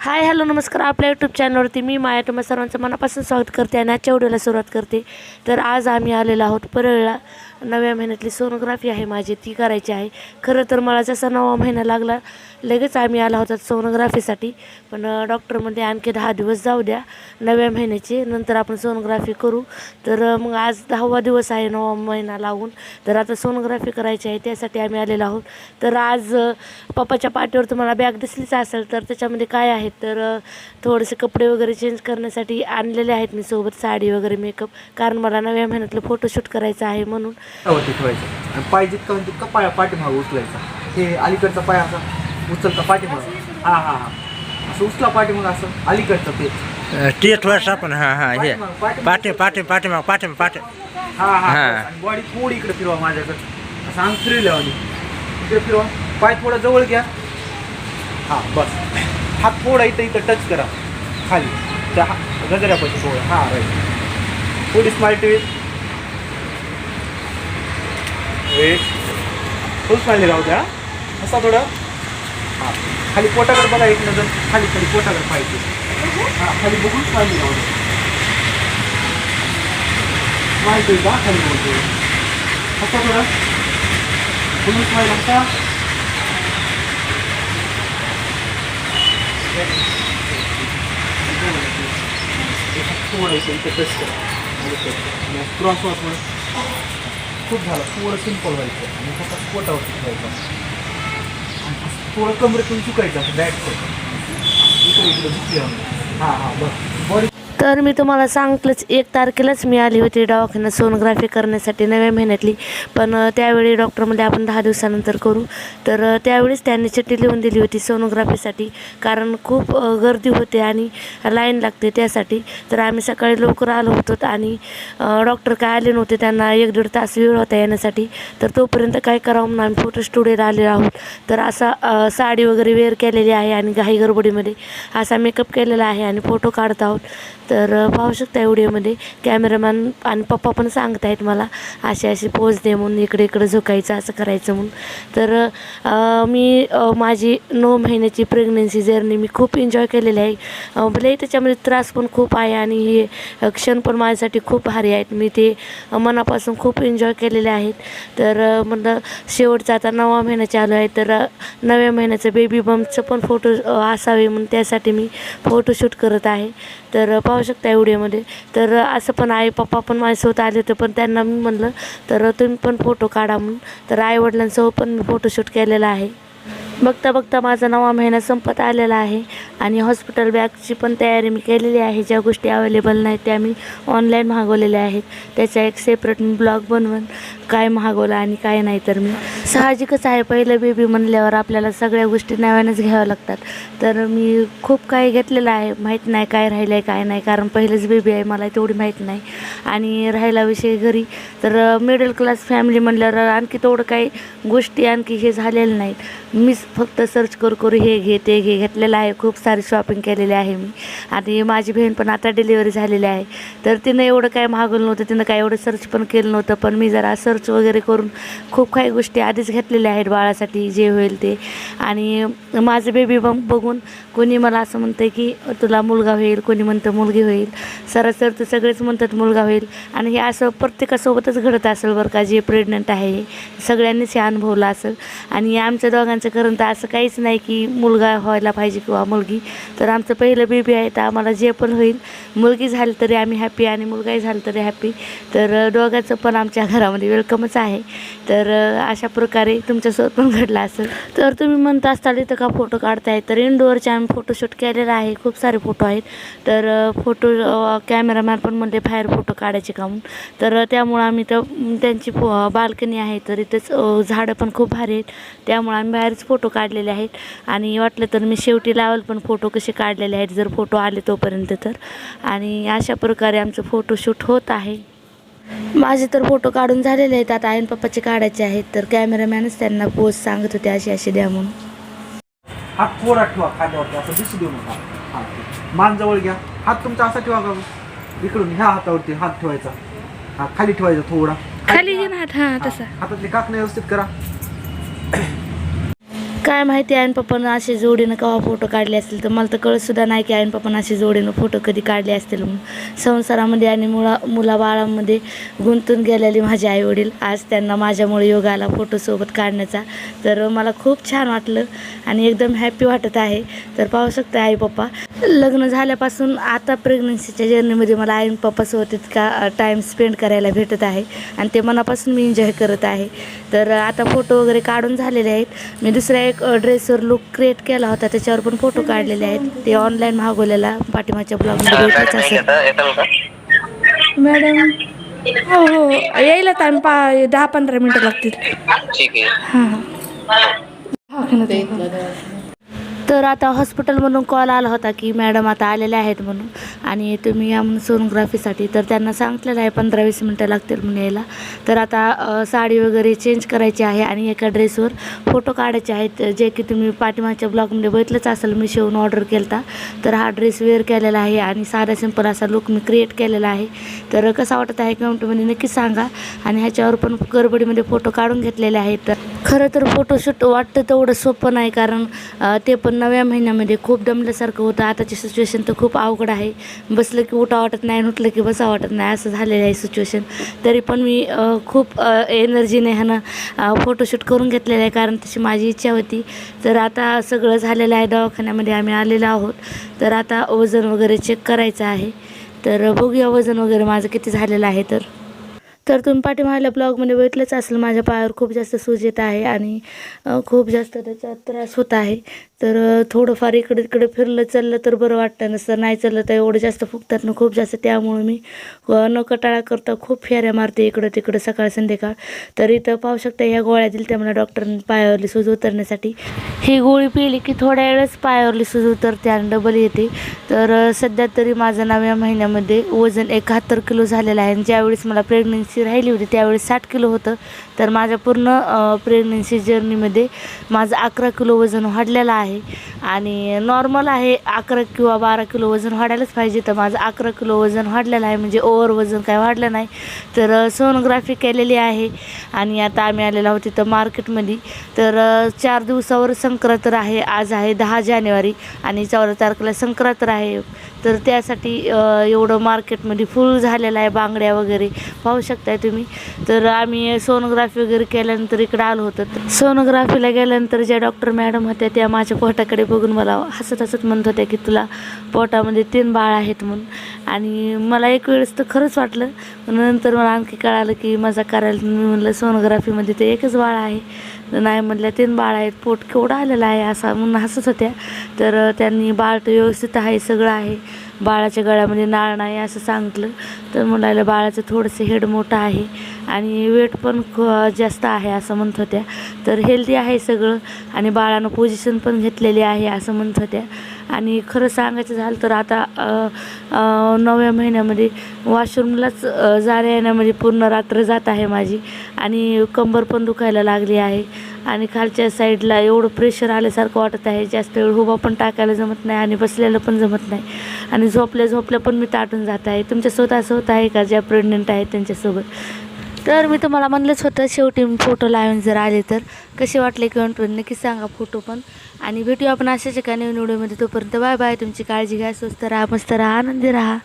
Hi hello नमस्कार. आपल्या YouTube चॅनलवरती मी माया तुम्हा सर्वांचं मनापासून स्वागत करते आणि आजच्या व्हिडिओला सुरुवात करते. तर आज आम्ही आलेलो आहोत परळला. नव्या महिन्यातली सोनोग्राफी आहे माझी. ती करायची आहे. खरं तर मला जसा नवा महिना लागला लगेच आम्ही आला होता सोनोग्राफीसाठी. पण डॉक्टर म्हणते आणखी दहा दिवस जाऊ द्या. नव्या महिन्याचे नंतर आपण सोनोग्राफी करू. तर मग आज दहावा दिवस आहे नवा महिना लागून. तर आता सोनोग्राफी करायची आहे. त्यासाठी आम्ही आलेलो आहोत. तर आज पप्पाच्या पाठीवर तुम्हाला बॅग दिसलीच असेल तर त्याच्यामध्ये काय आहे? आहेत तर थोडेसे कपडे वगैरे चेंज करण्यासाठी आणलेले आहेत मी सोबत साडी वगैरे मेकअप कारण मला नव्या महिन्यातलं फोटोशूट करायचं आहे म्हणून. वरती ठेवायचं? आणि पाय जितका होईल तितका पाया पाठीमागं उचलायचा. हे अलीकडचा पाय असा उचलता पाठीमागं. हा हा हा. असं उचला पाठीमागं असं अलीकडचं ते. ते थोडंसं आपण हां हां हे. पाठीमागं, पाठीमागं. पाठी पाठी पाठीमाग पाठी पाठी हा हा हा. आणि बॉडी थोडी इकडे फिरवा माझ्याकडे. असं अंग फिरवल्या आणि इकडे फिरवा. पाय थोडा जवळ घ्या. हा बस. हात थोडा इथं इथं टच करा. खाली. त्या हा- गजऱ्यापाशी थोडं हा राईट थोडी स्माइल टी वेट फुल स्माइल राहू द्या असा थोडं. हां. खाली पोटाकडे बघा एक नजर. खाली खाली पोटाकडे पाहिजे. हां खाली बघून स्माइल राहू द्या स्माइल टी का खाली बोलतो असा थोडं. फुल स्माइल असा. थोडं इथं इथं टच करा क्रॉस वॉच खूप झालं थोडं सिंपल व्हायचं आणि फक्त पोटावरती ठेवायचं आणि थोडं कमरेतून चुकायचं असं बॅक इकडे इकडे झुकले हां हां बरं तर मी तुम्हाला सांगतलंच एक तारखेलाच मी आली होती दवाखान्यात सोनोग्राफी करण्यासाठी नव्या महिन्यातली. पण त्यावेळी डॉक्टर म्हणजे आपण दहा दिवसानंतर करू. तर त्यावेळीच त्यांनी चिठ्ठी लिहून दिली होती सोनोग्राफीसाठी. कारण खूप गर्दी होते आणि लाईन लागते त्यासाठी. तर आम्ही सकाळी लवकर आलो होतो आणि डॉक्टर काय आले नव्हते त्यांना एक दीड तास वेळ होता येण्यासाठी. तर तोपर्यंत काय करावं म्हणून आम्ही फोटो स्टुडिओला आलेलो आहोत. तर असा साडी वगैरे वेअर केलेली आहे आणि घाई गडबडीमध्ये असा मेकअप केलेला आहे आणि फोटो काढत आहोत. तर पाहू शकता व्हिडिओमध्ये कॅमेरामॅन आणि पप्पा पण सांगत आहेत मला अशी अशी पोज दे म्हणून इकडे इकडे झुकायचं असं करायचं म्हणून. तर मी माझी नऊ महिन्याची प्रेग्नन्सी जर्नी मी खूप एन्जॉय केलेली आहे. भले त्याच्यामध्ये त्रास पण खूप आहे आणि हे क्षण पण माझ्यासाठी खूप भारी आहेत. मी ते मनापासून खूप एन्जॉय केलेले आहेत. तर म्हणलं शेवटचा आता नवा महिना चालू आहे. तर नव्या महिन्याचं बेबी बमचं पण फोटो असावे म्हणून त्यासाठी मी फोटोशूट करत आहे. तर पाहू शकता व्हिडिओमध्ये. तर असं पण आई पप्पा पण माझ्यासोबत आले होते पण त्यांना मी म्हणलं तर तुम्ही पण फोटो काढा म्हणून. तर आईवडिलांसोबत पण मी फोटोशूट केलेला आहे. बघता बघता माझा नवा महिना संपत आलेला आहे आणि हॉस्पिटल बॅगची पण तयारी मी केलेली आहे. ज्या गोष्टी अवेलेबल नाहीत त्या मी ऑनलाईन मागवलेल्या आहेत. त्याचा एक सेपरेट मी ब्लॉग बनवून काय मागवलं आणि काय नाही तर मी साहजिकच आहे. पहिलं बेबी म्हणल्यावर आपल्याला सगळ्या गोष्टी नव्यानेच घ्याव्या लागतात. तर मी खूप काही घेतलेलं आहे. माहीत नाही काय राहिलं आहे काय नाही. कारण पहिलंच बेबी आहे मला तेवढी माहीत नाही. आणि राहिला विषय घरी. तर मिडल क्लास फॅमिली म्हणल्यावर आणखी तेवढं काही गोष्टी आणखी हे झालेलं नाहीत. मीच फक्त सर्च करू करू हे घे ते घे घेतलेलं आहे. खूप सारी शॉपिंग केलेली आहे मी. आणि माझी बहीण पण आता डिलिव्हरी झालेली आहे. तर तिनं एवढं काय मागवलं नव्हतं तिनं काय एवढं सर्च पण केलं नव्हतं. पण मी जरा सर्च वगैरे करून खूप काही गोष्टी आधीच घेतलेल्या आहेत बाळासाठी जे होईल ते. आणि माझं बेबी बम बघून कोणी मला असं म्हणतं की तुला मुलगा होईल. कोणी म्हणतं मुलगी होईल. सरासर तर सगळेच म्हणतात मुलगा होईल. आणि हे असं प्रत्येकासोबतच घडत असेल बरं का जे प्रेग्नंट आहे. सगळ्यांनीच हे अनुभवलं असेल. आणि आमच्या दोघांचं करण तर असं काहीच नाही की मुलगा व्हायला पाहिजे किंवा मुलगी. तर आमचं पहिलं बेबी आहे तर आम्हाला जे पण होईल मुलगी झाली तरी आम्ही हॅपी आणि मुलगाही झाला तरी हॅपी तर दोघांचं पण आमच्या घरामध्ये वेलकमच आहे. तर अशा प्रकारे तुमच्यासोबत पण घडलं असेल. तर तुम्ही म्हणत असताल इथं का फोटो काढताय? तर इनडोअरचे आम्ही फोटोशूट केलेला आहे खूप सारे फोटो आहेत. तर फोटो कॅमेरामॅन पण म्हणले बाहेर फोटो काढायचे का म्हणून. तर त्यामुळं आम्ही तर त्यांची फो बाल्कनी आहे तर इथंच झाडं पण खूप भारी आहेत. त्यामुळं आम्ही बाहेरच फोटो काढलेले आहेत. आणि वाटलं तर मी शेवटी लावल पण फोटो कसे काढलेले आहेत जर फोटो आले तोपर्यंत तर. आणि अशा प्रकारे आमचं फोटोशूट होत आहे. माझे तर फोटो काढून झालेले आहेत. आता आईन पप्पाचे काढायचे आहेत. तर कॅमेरामॅनच त्यांना पोस्ट सांगत होते अशी अशी द्या म्हणून. हात थोडा ठेवा खांद्यावरती असं दिसू देऊ नका. हात मान जवळ घ्या. हात तुमचा असा ठेवा का इकडून ह्या हातावरती हात ठेवायचा. हा खाली ठेवायचा थोडा. खाली घे ना हात. हां हा, तसा. हातातले काकणे व्यवस्थित करा. काय माहिती आईन पप्पानं असे जोडीनं केव्हा फोटो काढले असतील तर मला तर कळतसुद्धा नाही की आईन पप्पानं असे जोडीनं फोटो कधी काढले असतील. संसारामध्ये आणि मुला मुलाबाळांमध्ये गुंतून गेलेले माझे आईवडील. आज त्यांना माझ्यामुळे योग आला फोटोसोबत काढण्याचा. तर मला खूप छान वाटलं आणि एकदम हॅपी वाटत आहे. तर पाहू शकता आई पप्पा लग्न झाल्यापासून आता प्रेग्नन्सीच्या जर्नीमध्ये मला आई पप्पासोबत इतका टाईम स्पेंड करायला भेटत आहे. आणि ते मनापासून मी एन्जॉय करत आहे. तर आता फोटो वगैरे काढून झालेले आहेत. मी दुसऱ्या एक ड्रेसवर लुक क्रिएट केला होता. त्याच्यावर पण फोटो काढलेले आहेत. ते ऑनलाईन मागवलेला पाठीमागच्या ब्लॉगमध्ये असेल. मॅडम हो हो. यायला टाईम पा दहा पंधरा मिनटं लागतील. ठीक आहे. हां हां. तर आता हॉस्पिटलमधून कॉल आला होता की मॅडम आता आलेल्या आहेत म्हणून आणि तुम्ही या म्हणून सोनोग्राफीसाठी तर त्यांना सांगितलेलं आहे पंधरा वीस मिनटं लागतील म्हणून यायला. तर आता साडी वगैरे चेंज करायची आहे आणि एका ड्रेसवर फोटो काढायचे आहेत. जे की तुम्ही पाठीमागच्या ब्लॉगमध्ये बघितलंच असेल मी शिवून ऑर्डर केला तर हा ड्रेस वेअर केलेला आहे आणि साधा सिंपल असा लुक मी क्रिएट केलेला आहे. तर कसा वाटत आहे कमेंटमध्ये नक्की सांगा. आणि ह्याच्यावर पण गडबडीमध्ये फोटो काढून घेतलेले आहेत. तर खरं तर फोटोशूट वाटतं तेवढं सोपं नाही कारण ते पण नव्या महिन्यामध्ये खूप दमल्यासारखं होतं. आताची सिच्युएशन तर खूप अवघड आहे. बसलं की उठा वाटत नाही उठलं की बसा वाटत नाही. असं झालेलं आहे सिच्युएशन तरी पण मी खूप एनर्जीने ह्यानं फोटोशूट करून घेतलेलं आहे. कारण तशी माझी इच्छा होती. तर आता सगळं झालेलं आहे. दवाखान्यामध्ये आम्ही आलेलो आहोत. तर आता वजन वगैरे चेक करायचं आहे. तर बघूया वजन वगैरे माझं किती झालेलं आहे तर. तर तुम्ही पाठीमागल्या ब्लॉगमध्ये बघितलंच असेल माझ्या पायावर खूप जास्त सूज येत आहे आणि खूप जास्त त्याचा त्रास होत आहे. तर थोडंफार इकडे तिकडे फिरलं चाललं तर बरं वाटतं. नसतं नाही चाललं तर एवढं जास्त फुगतात ना खूप जास्त. त्यामुळे मी न कटाळा करता खूप फेऱ्या मारते इकडं तिकडं सकाळ संध्याकाळ. तर इथं पाहू शकता ह्या गोळ्या दिल्या त्या मला डॉक्टरने पायावरली सूज उतरण्यासाठी. ही गोळी पिली की थोड्या वेळच पायावरली सूज उतरते आणि डबल येते. तर सध्या तरी माझं नव्या महिन्यामध्ये वजन एकाहत्तर किलो झालेलं आहे. आणि ज्यावेळेस मला प्रेग्नन्सी राहिली होती त्यावेळेस साठ किलो होतं. तर माझ्या पूर्ण प्रेग्नन्सी जर्नीमध्ये माझं अकरा किलो वजन वाढलेलं आहे. आणि नॉर्मल आहे अकरा किंवा बारा किलो वजन वाढायलाच पाहिजे. तर माझं अकरा किलो वजन वाढलेलं आहे म्हणजे ओवर वजन काय वाढलं नाही. तर सोनोग्राफी केलेली आहे. आणि आता आम्ही आलेलो आहोत तिथं मार्केटमध्ये तर चार दिवसावर संक्रांत आहे आज आहे दहा जानेवारी. आणि चौदा तारखेला संक्रांत आहे. तर त्यासाठी एवढं मार्केटमध्ये फुल झालेलं आहे बांगड्या वगैरे. पाहू शकताय तुम्ही. तर आम्ही सोनोग्राफी वगैरे केल्यानंतर इकडं आलो होतो. तर सोनोग्राफीला गेल्यानंतर ज्या डॉक्टर मॅडम होत्या त्या माझ्या पोटाकडे बघून मला हसत हसत म्हणत होत्या की तुला पोटामध्ये तीन बाळ आहेत म्हणून. आणि मला एक वेळेस तर खरंच वाटलं. नंतर मला आणखी कळालं की माझा करायला मी म्हणलं सोनोग्राफीमध्ये ते एकच बाळ आहे. नाही म्हटलं तीन बाळ आहेत पोट केवढं आलेलं आहे असा म्हणून हसत होत्या. तर त्यांनी बाळ तर व्यवस्थित आहे सगळं आहे. बाळाच्या गळ्यामध्ये नाळ नाही असं सांगितलं. तर म्हणायला बाळाचं थोडंसं हेड मोठं आहे आणि वेट पण ख जास्त आहे असं म्हणत होत्या. तर हेल्दी आहे सगळं आणि बाळानं पोझिशन पण घेतलेली आहे असं म्हणत होत्या. आणि खरं सांगायचं झालं तर आता नवव्या महिन्यामध्ये वॉशरूमलाच जाण्या येण्यामध्ये पूर्ण रात्र जात आहे माझी. आणि कंबर पण दुखायला लागली आहे. आणि खालच्या साईडला एवढं प्रेशर आल्यासारखं वाटत आहे. जास्त वेळ उभा पण टाकायला जमत नाही आणि बसलेलं पण जमत नाही. आणि झोपल्या झोपल्या पण मी ताटून जात आहे. तुमच्यासोबत असं होत आहे का? ज्या प्रेग्नंट आहेत त्यांच्यासोबत. तर मी तुम्हाला म्हणलंच होतं शेवटी मी फोटो लावून जर आले तर. कसे वाटले किंवा नक्की सांगा फोटो पण. आणि भेटू आपण अशाच एका नवीन व्हिडिओमध्ये तोपर्यंत बाय बाय तुमची काळजी घ्या स्वस्त राहा मस्त राहा आनंदी राहा.